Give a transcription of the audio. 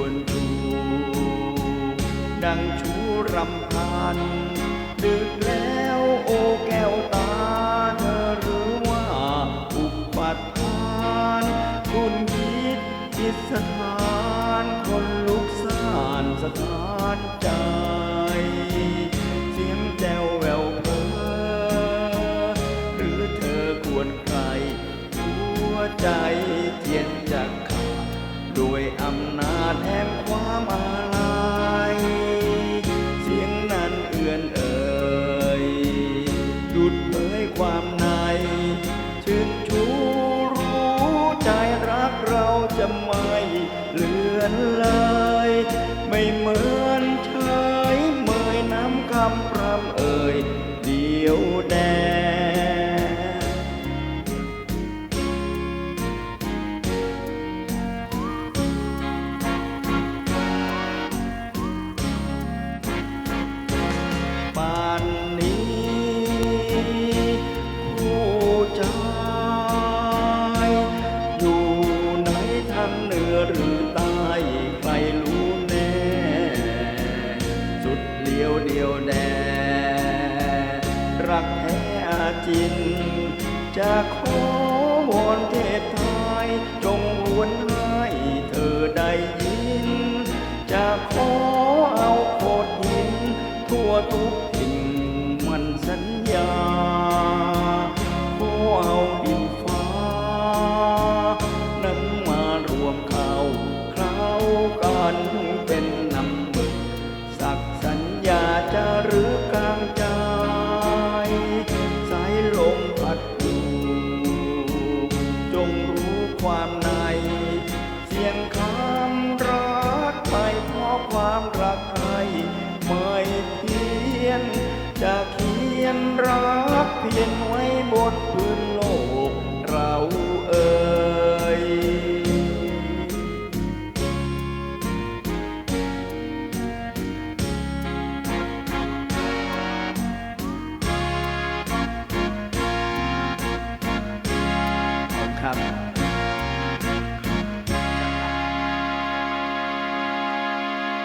วนดูดังชูรำพันดึกแล้วโอแก้วตาเธอรู้ว่าอุปัฏฐาน คุณคิดจิตสถานคนลุกสานสถานใจ เสียงแจวแววเพอหรือเธอควรใครหัวใจ อำนาจแห่งความอาลัยเสียงนั้นเอื่อนเอ่ยดุดเผยความในชื่นชูรู้ใจรักเราจะไม่เลือนเลย ไม่เหมือน ยวเดียวแดรักแท้อาจิน จะขอวอนเทศไทยจงหวนให้เธอได้ยิน จะขอเอาโขดหิน ทั่วทุกถิ่นมันสัญญาขอเอาดินฟ้านำมารวมเข้าเคล้ากันเป็น รัก